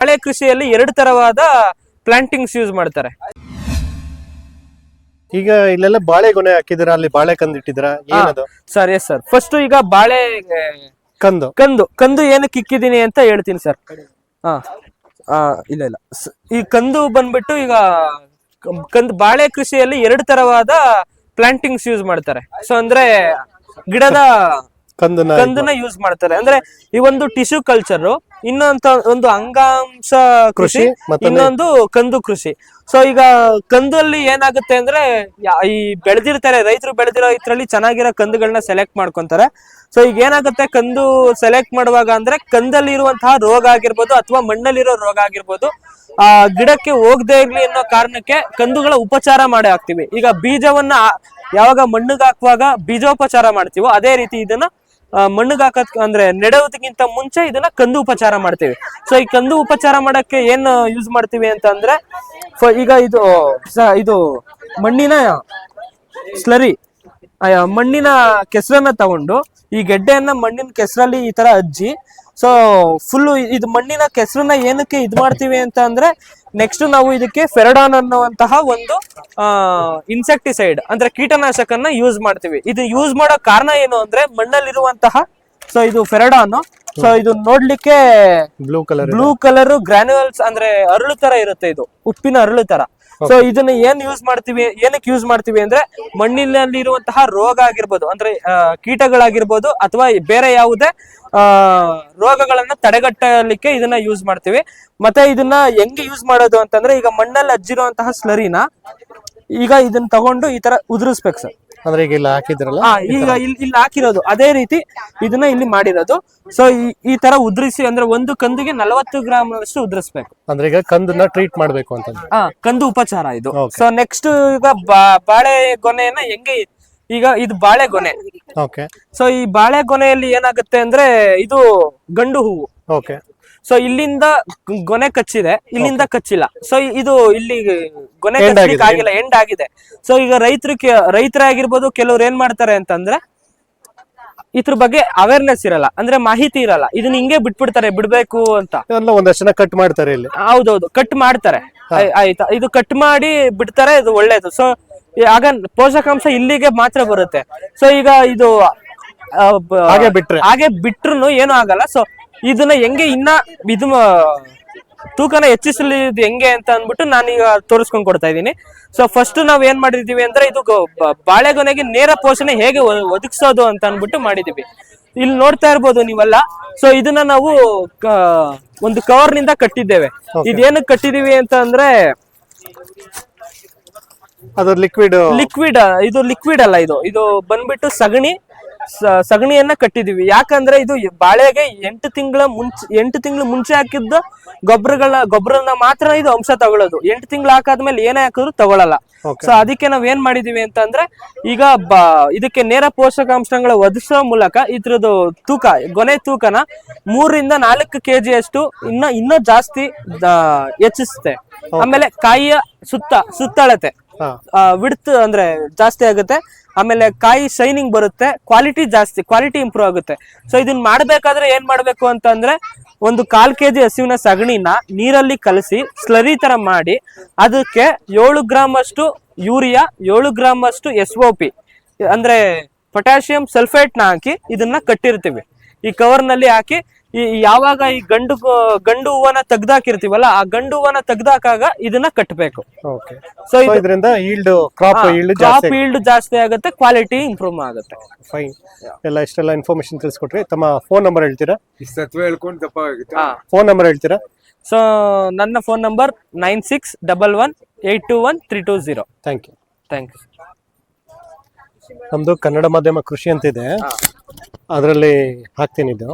ಬಾಳೆ ಕೃಷಿಯಲ್ಲಿ ಎರಡು ತರವಾದ ಪ್ಲಾಂಟಿಂಗ್ಸ್ ಯೂಸ್ ಮಾಡ್ತಾರೆ. ಈಗ ಇಲ್ಲೆಲ್ಲ ಬಾಳೆ ಗೊನೆ ಹಾಕಿದಿರ ಅಲ್ಲಿ ಬಾಳೆ ಕಂದು ಇಟ್ಟಿದ್ರ ಏನದು? ಸರ್ ಎಸ್ ಸರ್ ಫಸ್ಟ್ ಈಗ ಬಾಳೆ ಕಂದು. ಕಂದು. ಕಂದು ಏನಕ್ಕೆ ಇಕ್ಕಿದೀನಿ ಅಂತ ಹೇಳ್ತೀನಿ ಸರ್ ಹಾ ಇಲ್ಲ ಇಲ್ಲ. ಸ್- ಈ ಕಂದು ಬಂದ್ಬಿಟ್ಟು ಈಗ ಕಂ- ಕಂದು ಬಾಳೆ ಕೃಷಿಯಲ್ಲಿ ಎರಡು ತರವಾದ ಪ್ಲಾಂಟಿಂಗ್ಸ್ ಯೂಸ್ ಮಾಡ್ತಾರೆ. ಸೊ ಅಂದ್ರೆ ಗಿಡದ ಕಂದನ ಕಂದನ್ನ ಯೂಸ್ ಮಾಡ್ತಾರೆ. ಅಂದ್ರೆ ಈ ಒಂದು ಟಿಶ್ಯೂ ಕಲ್ಚರ್ ಇನ್ನೊಂದು ಒಂದು ಅಂಗಾಂಶ ಕೃಷಿ ಇನ್ನೊಂದು ಕಂದು ಕೃಷಿ. ಸೊ ಈಗ ಕಂದಲ್ಲಿ ಏನಾಗುತ್ತೆ ಅಂದ್ರೆ ಈ ಬೆಳೆದಿರ್ತಾರೆ ರೈತರು ಬೆಳೆದಿರೋ ಇದ್ರಲ್ಲಿ ಚೆನ್ನಾಗಿರೋ ಕಂದುಗಳನ್ನ ಸೆಲೆಕ್ಟ್ ಮಾಡ್ಕೊಂತಾರೆ. ಸೊ ಈಗ ಏನಾಗುತ್ತೆ ಕಂದು ಸೆಲೆಕ್ಟ್ ಮಾಡುವಾಗ ಅಂದ್ರೆ ಕಂದಲ್ಲಿ ಇರುವಂತಹ ರೋಗ ಆಗಿರ್ಬೋದು ಅಥವಾ ಮಣ್ಣಲ್ಲಿರೋ ರೋಗ ಆಗಿರ್ಬೋದು ಆ ಗಿಡಕ್ಕೆ ಹೋಗದೆ ಇರ್ಲಿ ಅನ್ನೋ ಕಾರಣಕ್ಕೆ ಕಂದುಗಳ ಉಪಚಾರ ಮಾಡಿ ಹಾಕ್ತಿವಿ ಈಗ ಬೀಜವನ್ನ ಯಾವಾಗ ಮಣ್ಣಿಗೆ ಹಾಕುವಾಗ ಬೀಜೋಪಚಾರ ಮಾಡ್ತೀವೋ ಅದೇ ರೀತಿ ಇದನ್ನ ಮಣ್ಣಿಗೆ ಹಾಕೋದ್ ಅಂದ್ರೆ ನೆಡೋದಕ್ಕಿಂತ ಮುಂಚೆ ಇದನ್ನ ಕಂದು ಉಪಚಾರ ಮಾಡ್ತೀವಿ. ಸೊ ಈ ಕಂದು ಉಪಚಾರ ಮಾಡಕ್ಕೆ ಏನ್ ಯೂಸ್ ಮಾಡ್ತೀವಿ ಅಂತ ಅಂದ್ರೆ ಈಗ ಇದು ಇದು ಮಣ್ಣಿನ ಸ್ಲರಿ ಮಣ್ಣಿನ ಕೆಸರನ್ನ ತಗೊಂಡು ಈ ಗೆಡ್ಡೆಯನ್ನ ಮಣ್ಣಿನ ಕೆಸರಲ್ಲಿ ಈ ತರ ಅಜ್ಜಿ. ಸೊ ಫುಲ್ ಇದು ಮಣ್ಣಿನ ಕೆಸರನ್ನ ಏನಕ್ಕೆ ಇದ್ ಮಾಡ್ತೀವಿ ಅಂತ ಅಂದ್ರೆ ನೆಕ್ಸ್ಟ್ ನಾವು ಇದಕ್ಕೆ ಫೆರಡಾನ್ ಅನ್ನುವಂತಹ ಒಂದು ಇನ್ಸೆಕ್ಟಿಸೈಡ್ ಅಂದ್ರೆ ಕೀಟನಾಶಕನ್ನ ಯೂಸ್ ಮಾಡ್ತೀವಿ. ಇದು ಯೂಸ್ ಮಾಡೋ ಕಾರಣ ಏನು ಅಂದ್ರೆ ಮಣ್ಣಲ್ಲಿರುವಂತಹ ಸೊ ಇದು ಫೆರಡಾನ್ ಸೊ ಇದು ನೋಡ್ಲಿಕ್ಕೆ blue colour blue colour granules ಅಂದ್ರೆ ಅರಳು ತರ ಇರುತ್ತೆ ಇದು. ಉಪ್ಪಿನ ಅರಳು ತರ. ಸೊ ಇದನ್ನ ಏನ್ ಯೂಸ್ ಮಾಡ್ತೀವಿ ಏನಕ್ಕೆ ಯೂಸ್ ಮಾಡ್ತೀವಿ ಅಂದ್ರೆ ಮಣ್ಣಿನಲ್ಲಿ ಇರುವಂತಹ ರೋಗ ಆಗಿರ್ಬೋದು ಅಂದ್ರೆ ಕೀಟಗಳಾಗಿರ್ಬೋದು ಅಥವಾ ಬೇರೆ ಯಾವುದೇ ಆ ರೋಗಗಳನ್ನ ತಡೆಗಟ್ಟಲಿಕ್ಕೆ ಇದನ್ನ ಯೂಸ್ ಮಾಡ್ತೀವಿ. ಮತ್ತೆ ಇದನ್ನ ಹೆಂಗೆ ಯೂಸ್ ಮಾಡೋದು ಅಂತಂದ್ರೆ ಈಗ ಮಣ್ಣಲ್ಲಿ ಅಜ್ಜಿರುವಂತಹ ಸ್ಲರಿನ ಈಗ ಇದನ್ನ ತಗೊಂಡು ಈ ತರ ಉದುರಿಸ್ಬೇಕು ಸರ್ ಅಂದ್ರೆ ಈಗ ಇಲ್ಲಿ ಹಾಕಿದ್ರಲ್ಲ? ಹಾ ಈಗ ಇಲ್ಲಿ ಇಲ್ಲಿ ಹಾಕಿರೋದು. ಅದೇ ರೀತಿ ಇದನ್ನ ಇಲ್ಲಿ ಮಾಡಿರೋದು. ಸೊ ಈ ತರ ಉದ್ರಿಸಿ ಅಂದ್ರೆ ಒಂದು ಕಂದಿಗೆ ನಲವತ್ತು ಗ್ರಾಮ್ ಅಷ್ಟು ಉದ್ರಿಸ್ಬೇಕು. ಅಂದ್ರೆ ಈಗ ಕಂದನ್ನ ಟ್ರೀಟ್ ಮಾಡ್ಬೇಕು ಅಂತಂದ್ರೆ. ಹಾ ಕಂದು ಉಪಚಾರ ಇದು. ಸೊ ನೆಕ್ಸ್ಟ್ ಈಗ ಬಾಳೆಗೊನೆಯನ್ನ ಬಾಳೆ ಗೊನೆಯನ್ನ ಹೆಂಗೆ ಈಗ ಇದು ಬಾಳೆಗೊನೆ ಓಕೆ ಸೊ ಈ ಬಾಳೆಗೊನೆಯಲ್ಲಿ ಏನಾಗುತ್ತೆ ಅಂದ್ರೆ ಇದು ಗಂಡು ಹೂವು. ಓಕೆ ಸೊ ಇಲ್ಲಿಂದ ಗೊನೆ ಕಚ್ಚಿದೆ. ಇಲ್ಲಿಂದ ಕಚ್ಚಿಲ್ಲ. ಸೊ ಇದು ಇಲ್ಲಿ ಗೊನೆ ಕಚ್ಚಲಿಕ್ಕೆ ಆಗಿಲ್ಲ ಎಂಡ್ ಆಗಿದೆ. ಸೊ ಈಗ ರೈತರು ರೈತರಾಗಿರ್ಬೋದು ಕೆಲವ್ರು ಏನ್ ಮಾಡ್ತಾರೆ ಅಂತಂದ್ರೆ ಇದ್ರ ಬಗ್ಗೆ ಅವೇರ್ನೆಸ್ ಇರಲ್ಲ. ಅಂದ್ರೆ ಮಾಹಿತಿ ಇರಲ್ಲ. ಇದನ್ನ ಹಿಂಗೆ ಬಿಟ್ಬಿಡ್ತಾರೆ ಬಿಡ್ಬೇಕು ಅಂತ. ಒಂದಷ್ಟು ಜನ ಕಟ್ ಮಾಡ್ತಾರೆ ಇಲ್ಲಿ. ಹೌದೌದು ಕಟ್ ಮಾಡ್ತಾರೆ. ಆಯ್- ಆಯ್ತಾ? ಇದು ಕಟ್ ಮಾಡಿ ಬಿಡ್ತಾರೆ ಇದು ಒಳ್ಳೇದು. ಸೊ ಆಗ ಪೋಷಕಾಂಶ ಇಲ್ಲಿಗೆ ಮಾತ್ರ ಬರುತ್ತೆ. ಸೊ ಈಗ ಇದು ಹಾಗೆ ಬಿಟ್ರೆ. ಹಾಗೆ ಬಿಟ್ರು ಏನು ಆಗಲ್ಲ. ಸೊ ಇದನ್ನ ಹೆಂಗೆ ಇನ್ನ ಇದು ತೂಕನ ಹೆಚ್ಚಿಸಲಿ ಇದು ಹೆಂಗೆ ಅಂತ ಅಂದ್ಬಿಟ್ಟು ನಾನೀಗ ತೋರಿಸ್ಕೊಂಡ್ ಕೊಡ್ತಾ ಇದ್ದೀನಿ. ಸೊ ಫಸ್ಟ್ ನಾವ್ ಏನ್ ಮಾಡಿದೀವಿ ಅಂದ್ರೆ ಇದು ಬಾಳೆಗೊನೆಗೆ ನೇರ ಪೋಷಣೆ ಹೇಗೆ ಒದಗಿಸೋದು ಅಂತ ಅಂದ್ಬಿಟ್ಟು ಮಾಡಿದೀವಿ ಇಲ್ಲಿ ನೋಡ್ತಾ ಇರ್ಬೋದು ನೀವೆಲ್ಲ. ಸೊ ಇದನ್ನ ನಾವು ಒಂದು ಕವರ್ನಿಂದ ಕಟ್ಟಿದ್ದೇವೆ. ಇದೇನಕ್ಕೆ ಕಟ್ಟಿದೀವಿ ಅಂತ ಅಂದ್ರೆ ಅದು ಲಿಕ್ವಿಡ್ ಲಿಕ್ವಿಡ್ ಇದು ಲಿಕ್ವಿಡ್ ಅಲ್ಲ ಇದು. ಇದು ಬಂದ್ಬಿಟ್ಟು ಸಗಣಿ ಸಗಣಿಯನ್ನ ಕಟ್ಟಿದೀವಿ. ಯಾಕಂದ್ರೆ ಇದು ಬಾಳೆಗೆ ಎಂಟು ತಿಂಗಳ ಮುಂಚೆ ಎಂಟು ತಿಂಗಳು ಮುಂಚೆ ಹಾಕಿದ್ದ ಗೊಬ್ಬರಗಳ ಗೊಬ್ಬರನ ಮಾತ್ರ ಇದು ಅಂಶ ತಗೊಳ್ಳೋದು. ಎಂಟು ತಿಂಗಳು ಹಾಕಾದ್ಮೇಲೆ ಏನೇ ಹಾಕಿದ್ರು ತಗೊಳಲ್ಲ. ಸೊ ಅದಕ್ಕೆ ನಾವ್ ಏನ್ ಮಾಡಿದೀವಿ ಅಂತಂದ್ರೆ ಈಗ ಬ ಇದಕ್ಕೆ ನೇರ ಪೋಷಕಾಂಶಗಳ ಒದಗಿಸೋ ಮೂಲಕ ಇದ್ರದ್ದು ತೂಕ ಗೊನೆ ತೂಕನ ಮೂರರಿಂದ ನಾಲ್ಕು ಕೆಜಿ ಅಷ್ಟು ಇನ್ನ ಇನ್ನೂ ಜಾಸ್ತಿ ಹೆಚ್ಚಿಸುತ್ತೆ. ಆಮೇಲೆ ಕಾಯಿಯ ಸುತ್ತ ಸುತ್ತಳತೆ. ವಿಡ್ತ್ ಅಂದ್ರೆ ಜಾಸ್ತಿ ಆಗುತ್ತೆ. ಆಮೇಲೆ ಕಾಯಿ ಶೈನಿಂಗ್ ಬರುತ್ತೆ. ಕ್ವಾಲಿಟಿ ಜಾಸ್ತಿ ಕ್ವಾಲಿಟಿ ಇಂಪ್ರೂವ್ ಆಗುತ್ತೆ. ಸೊ ಇದನ್ನ ಮಾಡ್ಬೇಕಾದ್ರೆ ಏನ್ ಮಾಡ್ಬೇಕು ಅಂತಂದ್ರೆ ಒಂದು ಕಾಲ್ ಕೆಜಿ ಹಸಿವಿನ ಸಗಣಿನ ನೀರಲ್ಲಿ ಕಲಸಿ ಸ್ಲರಿ ತರ ಮಾಡಿ ಅದಕ್ಕೆ ಏಳು ಗ್ರಾಮ್ ಅಷ್ಟು ಯೂರಿಯಾ, ಏಳು ಗ್ರಾಮ್ ಅಷ್ಟು ಎಸ್ ಒ ಪಿ ಅಂದ್ರೆ ಪೊಟ್ಯಾಷಿಯಂ ಸಲ್ಫೇಟ್ನ ಹಾಕಿ ಇದನ್ನ ಕಟ್ಟಿರ್ತೀವಿ. ಈ ಕವರ್ನಲ್ಲಿ ಹಾಕಿ ಈ ಯಾವಾಗ ಈ ಗಂಡು ಗಂಡು ಹೂವನ ತೆಗ್ದಾಕಿರ್ತೀವಲ್ಲ ಆ ಗಂಡು ಹೂವನ ತೆಗ್ದಾಕಾಗ ಇದನ್ನ ಕಟ್ಟಬೇಕು ಓಕೆ ಸೊ ಇದರಿಂದ ಈಲ್ಡ್ ಕ್ರಾಪ್ ಈಲ್ಡ್ ಕ್ರಾಪ್ ಜಾಸ್ತಿ ಈಲ್ಡ್ ಜಾಸ್ತಿ ಆಗುತ್ತೆ ಕ್ವಾಲಿಟಿ ಇಂಪ್ರೂವ್ ಆಗುತ್ತೆ. ಫೈನ್ ಎಲ್ಲ ಇಷ್ಟೆಲ್ಲ ಇನ್ಫಾರ್ಮೇಶನ್ ತಿಳಿಸ್ಕೊಟ್ರಿ. ತಮ್ಮ ಫೋನ್ ನಂಬರ್ ಹೇಳ್ತೀರಾ? ಸತ್ವ ಹೇಳ್ಕೊಂಡು ಫೋನ್ ನಂಬರ್ ಹೇಳ್ತೀರಾ? ಸೊ ನನ್ನ phone number nine six double one eight two one three two zero thank you thank you ನಮ್ದು ಕನ್ನಡ ಮಾಧ್ಯಮ ಕೃಷಿ ಅಂತಿದೆ. ಅದರಲ್ಲಿ ಹಾಕ್ತೀನಿ ಇದು.